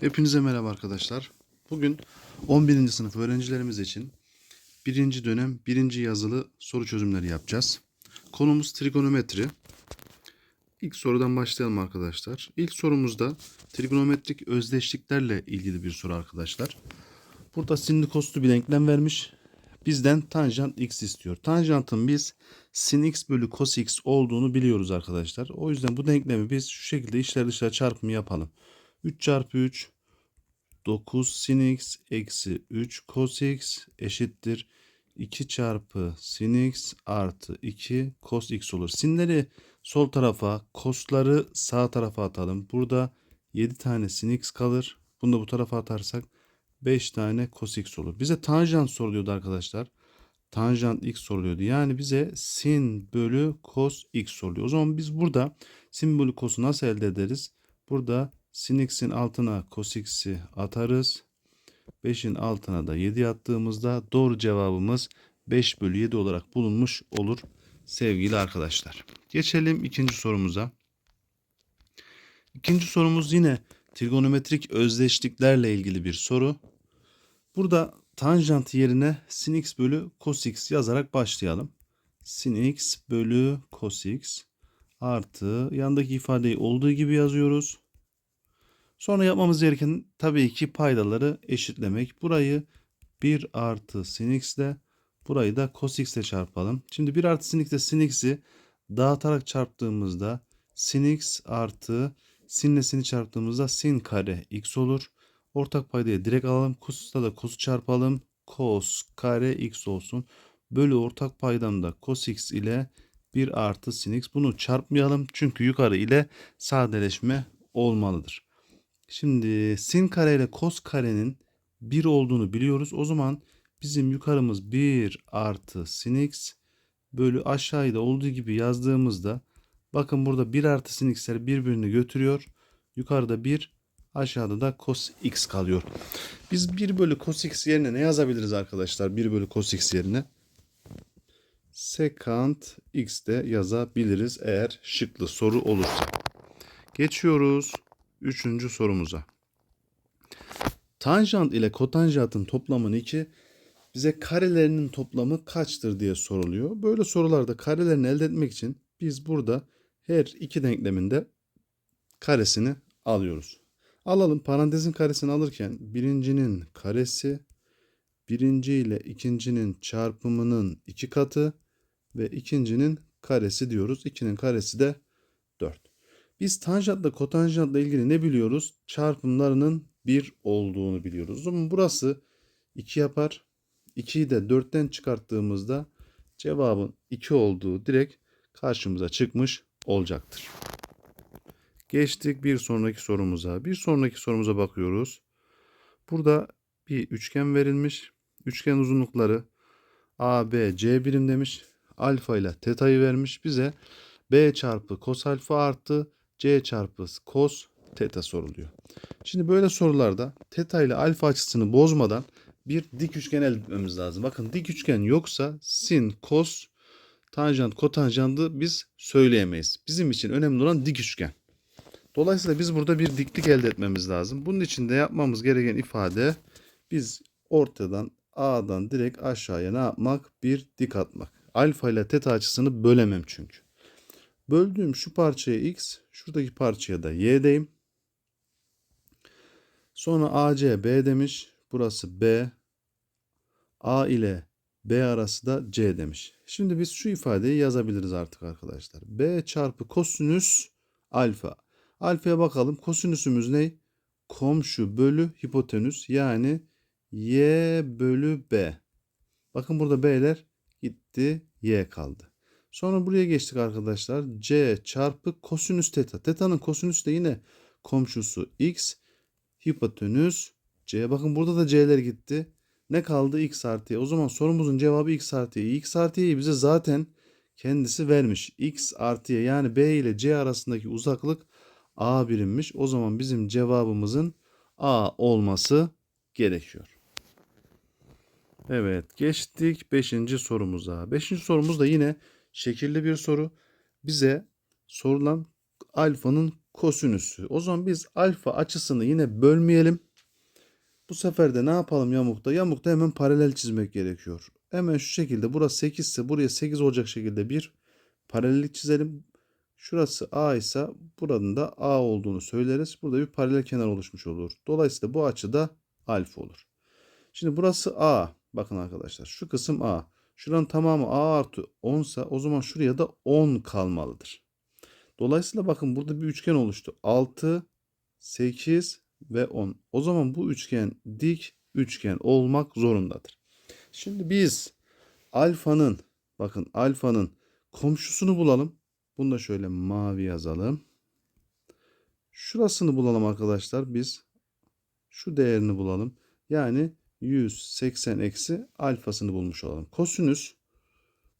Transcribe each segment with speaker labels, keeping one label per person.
Speaker 1: Hepinize merhaba arkadaşlar. Bugün 11. sınıf öğrencilerimiz için birinci dönem birinci yazılı soru çözümleri yapacağız. Konumuz trigonometri. İlk sorudan başlayalım arkadaşlar. İlk sorumuzda trigonometrik özdeşliklerle ilgili bir soru arkadaşlar. Burada sinli koslu bir denklem vermiş. Bizden tanjant x istiyor. Tanjantın biz sin x bölü cos x olduğunu biliyoruz arkadaşlar. O yüzden bu denklemi biz şu şekilde içler dışlar çarpımı yapalım. 3 çarpı 3 9 sin x eksi 3 cos x eşittir 2 çarpı sin x artı 2 cos x olur. Sinleri sol tarafa, cosları sağ tarafa atalım. Burada 7 tane sin x kalır. Bunu da bu tarafa atarsak 5 tane cos x olur. Bize tanjant soruluyordu arkadaşlar. Tanjant x soruluyordu. Yani bize sin bölü cos x soruluyor. O zaman biz burada sin bölü cos'u nasıl elde ederiz? Burada sin x'in altına cos x'i atarız. 5'in altına da 7 attığımızda doğru cevabımız 5 bölü 7 olarak bulunmuş olur sevgili arkadaşlar. Geçelim ikinci sorumuza. İkinci sorumuz yine trigonometrik özdeşliklerle ilgili bir soru. Burada tanjant yerine sin x bölü cos x yazarak başlayalım. Sin x bölü cos x artı yandaki ifadeyi olduğu gibi yazıyoruz. Sonra yapmamız gereken tabii ki paydaları eşitlemek. Burayı 1 artı sin x ile burayı da cos x ile çarpalım. Şimdi 1 artı sin x ile sin x'i dağıtarak çarptığımızda sin x artı sin ile sin'i çarptığımızda sin kare x olur. Ortak paydayı direkt alalım. Cos'ta da cos'u çarpalım. Cos kare x olsun. Bölü ortak paydamda cos x ile 1 artı sin x. Bunu çarpmayalım. Çünkü yukarı ile sadeleşme olmalıdır. Şimdi sin kare ile cos karenin 1 olduğunu biliyoruz. O zaman bizim yukarımız 1 artı sin x bölü aşağıda olduğu gibi yazdığımızda bakın burada 1 artı sin x'ler birbirini götürüyor. Yukarıda 1 aşağıda da cos x kalıyor. Biz 1 bölü cos x yerine ne yazabiliriz arkadaşlar? 1 bölü cos x yerine sekant x de yazabiliriz eğer şıklı soru olursa. Geçiyoruz. Üçüncü sorumuza. Tanjant ile kotanjantın toplamını 2 bize karelerinin toplamı kaçtır diye soruluyor. Böyle sorularda karelerini elde etmek için biz burada her iki denkleminde karesini alıyoruz. Alalım parantezin karesini alırken birincinin karesi birinci ile ikincinin çarpımının iki katı ve ikincinin karesi diyoruz. 2'nin karesi de 4. Biz tanjantla kotanjantla ilgili ne biliyoruz? Çarpımlarının 1 olduğunu biliyoruz. O zaman burası 2 yapar. 2'yi de 4'ten çıkarttığımızda cevabın 2 olduğu direkt karşımıza çıkmış olacaktır. Geçtik bir sonraki sorumuza. Bir sonraki sorumuza bakıyoruz. Burada bir üçgen verilmiş. Üçgen uzunlukları A, B, C birim demiş. Alfa ile teta'yı vermiş. Bize B çarpı cos alfa artı C çarpı cos teta soruluyor. Şimdi böyle sorularda teta ile alfa açısını bozmadan bir dik üçgen elde etmemiz lazım. Bakın dik üçgen yoksa sin, cos, tanjant, kotanjantı biz söyleyemeyiz. Bizim için önemli olan dik üçgen. Dolayısıyla biz burada bir diklik elde etmemiz lazım. Bunun için de yapmamız gereken ifade biz ortadan A'dan direkt aşağıya ne yapmak? Bir dik atmak. Alfa ile teta açısını bölemem çünkü. Böldüğüm şu parçaya x, şuradaki parçaya da y deyim. Sonra AC B demiş. Burası B. A ile B arası da C demiş. Şimdi biz şu ifadeyi yazabiliriz artık arkadaşlar. B çarpı kosinüs alfa. Alfaya bakalım. Kosinüsümüz ne? Komşu bölü hipotenüs yani y bölü b. Bakın burada b'ler gitti y kaldı. Sonra buraya geçtik arkadaşlar. C çarpı kosinüs teta. Teta'nın kosinüsü de yine komşusu x. Hipotenüs c. Bakın burada da c'ler gitti. Ne kaldı? x artı y. O zaman sorumuzun cevabı x artı y. x artı y'yi bize zaten kendisi vermiş. x artı y yani b ile c arasındaki uzaklık a birimmiş. O zaman bizim cevabımızın a olması gerekiyor. Evet geçtik 5. sorumuza. 5. sorumuz da yine şekilli bir soru. Bize sorulan alfanın kosinüsü. O zaman biz alfa açısını yine bölmeyelim. Bu sefer de ne yapalım yamukta? Yamukta hemen paralel çizmek gerekiyor. Hemen şu şekilde burası 8 ise buraya 8 olacak şekilde bir paralellik çizelim. Şurası A ise buranın da A olduğunu söyleriz. Burada bir paralel kenar oluşmuş olur. Dolayısıyla bu açı da alfa olur. Şimdi burası A. Bakın arkadaşlar şu kısım A. Şuranın tamamı A artı 10 ise o zaman şuraya da 10 kalmalıdır. Dolayısıyla bakın burada bir üçgen oluştu. 6, 8 ve 10. O zaman bu üçgen dik üçgen olmak zorundadır. Şimdi biz alfanın bakın alfanın komşusunu bulalım. Bunu da şöyle mavi yazalım. Şurasını bulalım arkadaşlar biz. Şu değerini bulalım. Yani 180 eksi alfasını bulmuş olalım. Kosinüs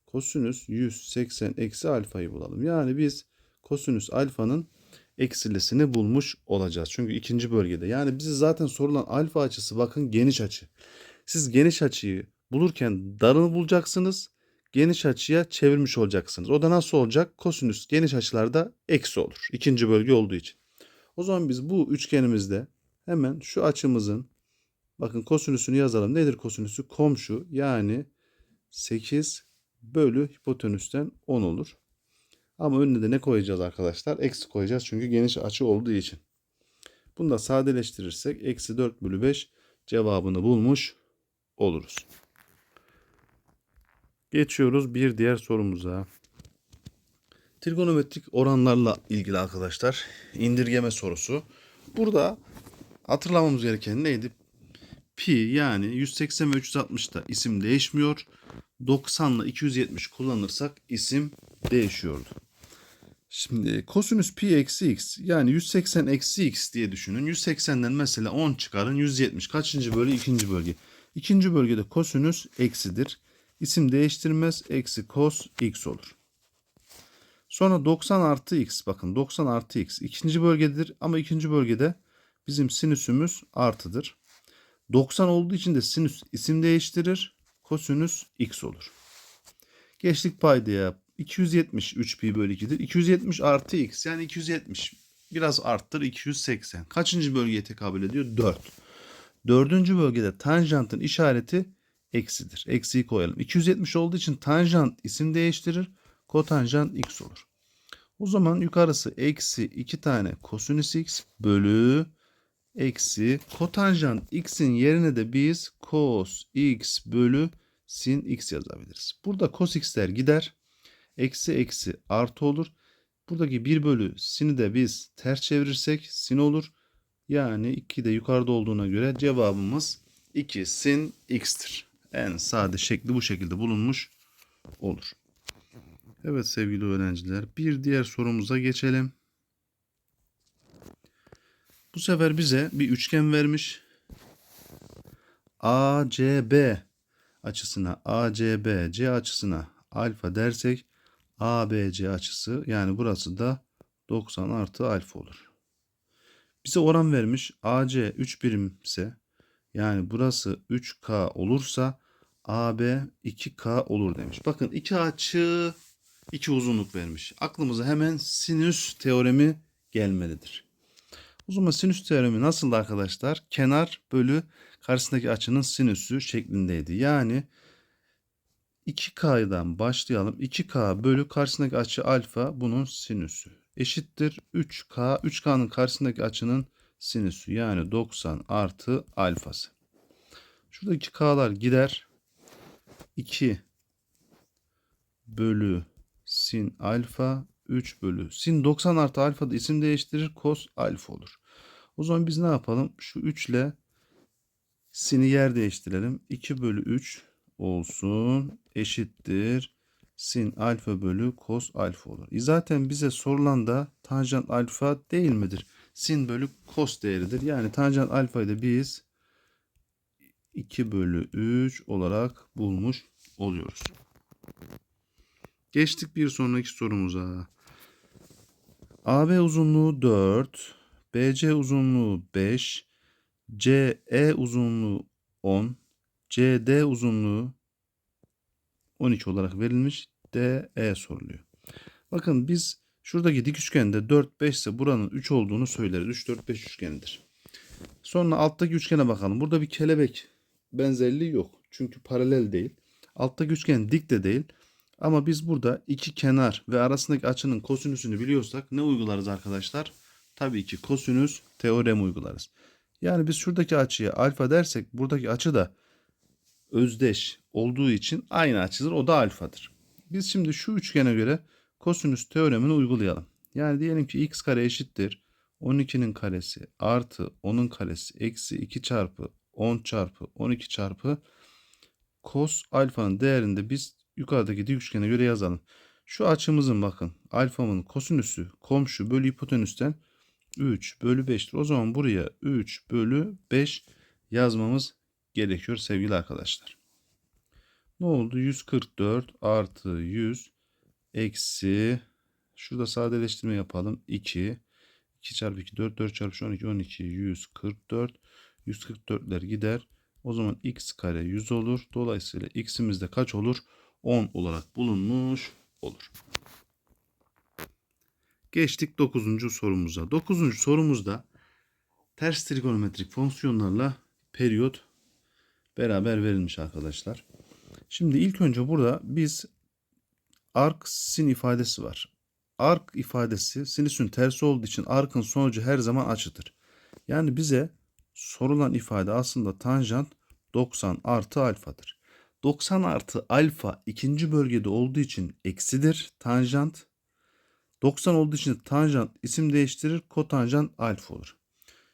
Speaker 1: kosinüs 180 eksi alfayı bulalım. Yani biz kosinüs alfanın eksilisini bulmuş olacağız. Çünkü ikinci bölgede. Yani bize zaten sorulan alfa açısı bakın geniş açı. Siz geniş açıyı bulurken darını bulacaksınız. Geniş açıya çevirmiş olacaksınız. O da nasıl olacak? Kosinüs geniş açılarda eksi olur. İkinci bölge olduğu için. O zaman biz bu üçgenimizde hemen şu açımızın bakın kosinüsünü yazalım. Nedir kosinüsü? Komşu yani 8 bölü hipotenüsten 10 olur. Ama önüne de ne koyacağız arkadaşlar? Eksi koyacağız çünkü geniş açı olduğu için. Bunu da sadeleştirirsek eksi 4 bölü 5 cevabını bulmuş oluruz. Geçiyoruz bir diğer sorumuza. Trigonometrik oranlarla ilgili arkadaşlar indirgeme sorusu. Burada hatırlamamız gereken neydi? Pi yani 180 ve 360'da isim değişmiyor. 90 ile 270 kullanırsak isim değişiyordu. Şimdi kosinüs pi eksi x yani 180 eksi x diye düşünün. 180'den mesela 10 çıkarın 170. Kaçıncı bölge? İkinci bölge. İkinci bölgede kosinüs eksidir. İsim değiştirmez. Eksi kos x olur. Sonra 90 artı x. Bakın 90 artı x. ikinci bölgedir ama ikinci bölgede bizim sinüsümüz artıdır. 90 olduğu için de sinüs isim değiştirir. Kosinüs x olur. Geçtik paydaya. 270 3 pi bölü 2'dir. 270 artı x yani 270 biraz arttır 280. Kaçıncı bölgeye tekabül ediyor? 4. Dördüncü bölgede tanjantın işareti eksidir. Eksiyi koyalım. 270 olduğu için tanjant isim değiştirir. Kotanjant x olur. O zaman yukarısı eksi 2 tane kosinüs x bölü eksi kotanjant x'in yerine de biz cos x bölü sin x yazabiliriz. Burada cos x'ler gider. Eksi eksi artı olur. Buradaki 1 bölü sin'i de biz ters çevirirsek sin olur. Yani 2 de yukarıda olduğuna göre cevabımız 2 sin x'tir. En sade şekli bu şekilde bulunmuş olur. Evet sevgili öğrenciler bir diğer sorumuza geçelim. Bu sefer bize bir üçgen vermiş. ACB açısına ACB C açısına alfa dersek ABC açısı yani burası da 90 artı alfa olur. Bize oran vermiş AC 3 birim ise yani burası 3K olursa AB 2K olur demiş. Bakın iki açı iki uzunluk vermiş. Aklımıza hemen sinüs teoremi gelmelidir. O zaman sinüs teoremi nasıl arkadaşlar? Kenar bölü karşısındaki açının sinüsü şeklindeydi. Yani 2K'dan başlayalım. 2K bölü karşısındaki açı alfa bunun sinüsü. Eşittir 3K. 3K'nın karşısındaki açının sinüsü. Yani 90 artı alfası. Şuradaki K'lar gider. 2 bölü sin alfa 3 bölü sin 90 artı alfa da isim değiştirir. Kos alfa olur. O zaman biz ne yapalım? Şu 3 ile sin'i yer değiştirelim. 2 bölü 3 olsun eşittir sin alfa bölü kos alfa olur. E zaten bize sorulan da tanjant alfa değil midir? Sin bölü kos değeridir. Yani tanjant alfayı da biz 2 bölü 3 olarak bulmuş oluyoruz. Geçtik bir sonraki sorumuza. AB uzunluğu 4, BC uzunluğu 5, CE uzunluğu 10, CD uzunluğu 12 olarak verilmiş. DE soruluyor. Bakın biz Şuradaki dik üçgende 4, 5 ise buranın 3 olduğunu söyleriz. 3, 4, 5 üçgenidir. Sonra alttaki üçgene bakalım. Burada bir kelebek benzerliği yok. Çünkü paralel değil. Alttaki üçgen dik de değil. Ama biz burada iki kenar ve arasındaki açının kosinüsünü biliyorsak ne uygularız arkadaşlar? Tabii ki kosinüs teorem uygularız. Yani biz şuradaki açıya alfa dersek buradaki açı da özdeş olduğu için aynı açıdır. O da alfadır. Biz şimdi şu üçgene göre kosinüs teoremini uygulayalım. Yani diyelim ki x kare eşittir 12'nin karesi artı 10'un karesi eksi 2 çarpı 10 çarpı 12 çarpı cos alfanın değerini de biz yukarıdaki dik üçgene göre yazalım. Şu açımızın bakın alfamın kosinüsü komşu bölü hipotenüsten 3 bölü 5'tir. O zaman buraya 3 bölü 5 yazmamız gerekiyor sevgili arkadaşlar. Ne oldu? 144 artı 100 eksi şurada sadeleştirme yapalım. 2 2 çarpı 2 4 4 çarpı 12 12 144 144'ler gider. O zaman x kare 100 olur. Dolayısıyla x'imiz de kaç olur? 10 olarak bulunmuş olur. Geçtik 9. sorumuza. 9. sorumuzda ters trigonometrik fonksiyonlarla periyot beraber verilmiş arkadaşlar. Şimdi ilk önce burada biz arc sin ifadesi var. Arc ifadesi sinüsün tersi olduğu için arc'ın sonucu her zaman açıdır. Yani bize sorulan ifade aslında tanjant 90 artı alfadır. 90 artı alfa ikinci bölgede olduğu için eksidir tanjant. 90 olduğu için tanjant isim değiştirir kotanjant alfa olur.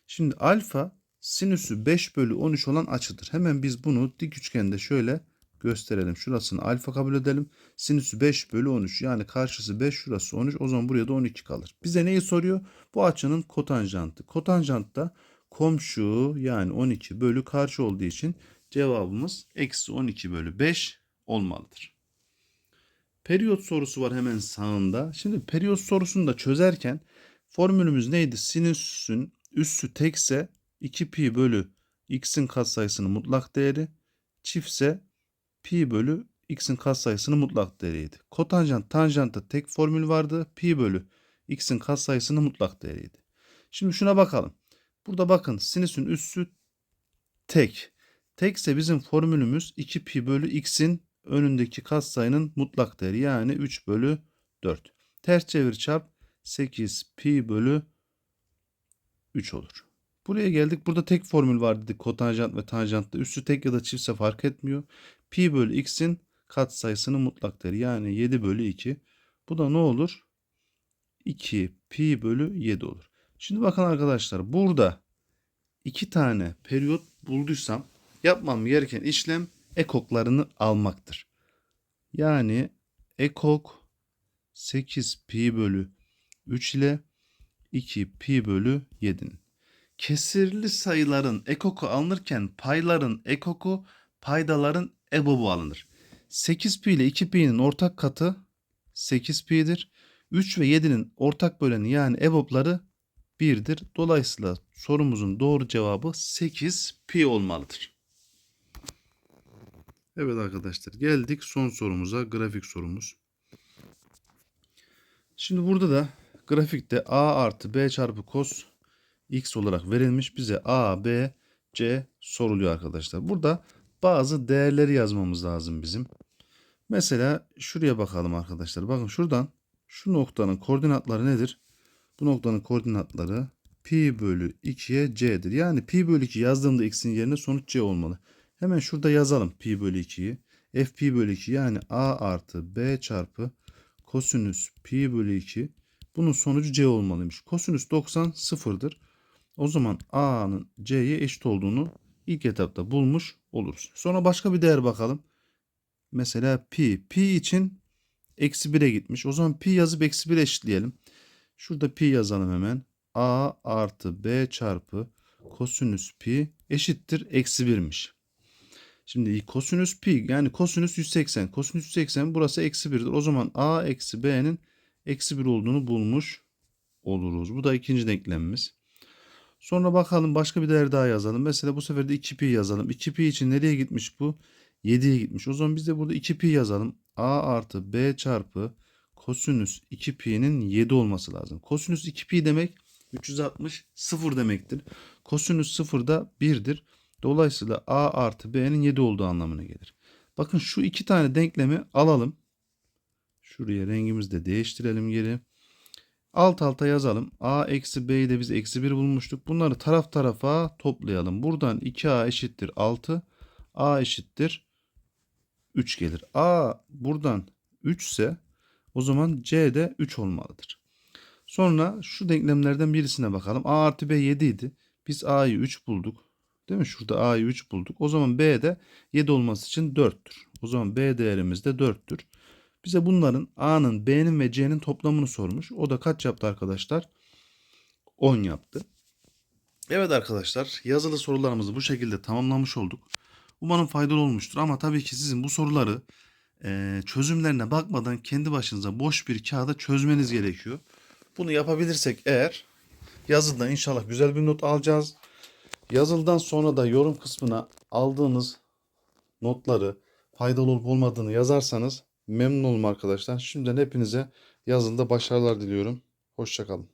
Speaker 1: Şimdi alfa sinüsü 5 bölü 13 olan açıdır. Hemen biz bunu dik üçgende şöyle gösterelim. Şurasını alfa kabul edelim. Sinüsü 5 bölü 13 yani karşısı 5 şurası 13 o zaman buraya da 12 kalır. Bize neyi soruyor? Bu açının kotanjantı. Kotanjant da komşu yani 12 bölü karşı olduğu için cevabımız eksi 12 bölü 5 olmalıdır. Periyot sorusu var hemen sağında. Şimdi periyot sorusunu da çözerken formülümüz neydi? Sinüsün üssü tekse 2 pi bölü x'in katsayısının mutlak değeri çiftse pi bölü x'in katsayısının mutlak değeriydi. Kotanjant tanjantta tek formül vardı. Pi bölü x'in katsayısının mutlak değeriydi. Şimdi şuna bakalım. Burada bakın sinüsün üssü tek. Tekse bizim formülümüz 2 pi bölü x'in önündeki katsayının mutlak değeri yani 3 bölü 4. Ters çevir çarp 8 pi bölü 3 olur. Buraya geldik. Burada tek formül var dedik. Kotanjant ve tanjantta. Üssü tek ya da çiftse fark etmiyor. Pi bölü x'in katsayısının mutlak değeri. Yani 7 bölü 2. Bu da ne olur? 2 pi bölü 7 olur. Şimdi bakın arkadaşlar. Burada iki tane periyot bulduysam yapmam gereken işlem ekoklarını almaktır. Yani ekok 8 pi bölü 3 ile 2 pi bölü 7'nin. Kesirli sayıların ekoku alınırken payların ekoku paydaların ebobu alınır. 8 pi ile 2 pi'nin ortak katı 8 pi'dir. 3 ve 7'nin ortak böleni yani ebopları 1'dir. Dolayısıyla sorumuzun doğru cevabı 8 pi olmalıdır. Evet arkadaşlar geldik son sorumuza grafik sorumuz. Şimdi burada da grafikte a artı b çarpı cos x olarak verilmiş bize a, b, c soruluyor arkadaşlar. Burada bazı değerleri yazmamız lazım bizim. Mesela şuraya bakalım arkadaşlar. Bakın şuradan şu noktanın koordinatları nedir? Bu noktanın koordinatları pi bölü 2'ye c'dir. Yani pi bölü 2 yazdığımda x'in yerine sonuç c olmalı. Hemen şurada yazalım pi bölü 2'yi. f pi bölü 2 yani a artı b çarpı kosinüs pi bölü 2. Bunun sonucu c olmalıymış. Kosinüs 90 sıfırdır. O zaman a'nın c'ye eşit olduğunu ilk etapta bulmuş oluruz. Sonra başka bir değer bakalım. Mesela pi. Pi için eksi 1'e gitmiş. O zaman pi yazıp eksi 1 eşitleyelim. Şurada pi yazalım hemen. a artı b çarpı kosinüs pi eşittir eksi 1'miş. Şimdi kosinüs pi yani kosinüs 180. Kosinüs 180 burası eksi 1'dir. O zaman a eksi b'nin eksi 1 olduğunu bulmuş oluruz. Bu da ikinci denklemimiz. Sonra bakalım başka bir değer daha yazalım. Mesela bu sefer de 2pi yazalım. 2pi için nereye gitmiş bu? 7'ye gitmiş. O zaman biz de burada 2pi yazalım. a artı b çarpı kosinüs 2 pi'nin 7 olması lazım. Kosinüs 2 pi demek 360 0 demektir. Kosinüs 0 da 1'dir. Dolayısıyla a artı b'nin 7 olduğu anlamına gelir. Bakın şu iki tane denklemi alalım. Şuraya rengimizi de değiştirelim geri. Alt alta yazalım. A eksi B'yi de biz eksi 1 bulmuştuk. Bunları taraf tarafa toplayalım. Buradan 2A eşittir 6. A eşittir 3 gelir. A buradan 3 ise o zaman C de 3 olmalıdır. Sonra şu denklemlerden birisine bakalım. A artı B 7 idi. Biz A'yı 3 bulduk. Değil mi? Şurada A'yı 3 bulduk. O zaman B de 7 olması için 4'tür. O zaman B değerimiz de 4'tür. Bize bunların A'nın, B'nin ve C'nin toplamını sormuş. O da kaç yaptı arkadaşlar? 10 yaptı. Evet arkadaşlar yazılı sorularımızı bu şekilde tamamlamış olduk. Umarım faydalı olmuştur ama tabii ki sizin bu soruları e, çözümlerine bakmadan kendi başınıza boş bir kağıda çözmeniz gerekiyor. Bunu yapabilirsek eğer yazılıda inşallah güzel bir not alacağız. Yazılıdan sonra da yorum kısmına aldığınız notları faydalı olup olmadığını yazarsanız memnun olurum arkadaşlar. Şimdiden hepinize yazılıda başarılar diliyorum. Hoşçakalın.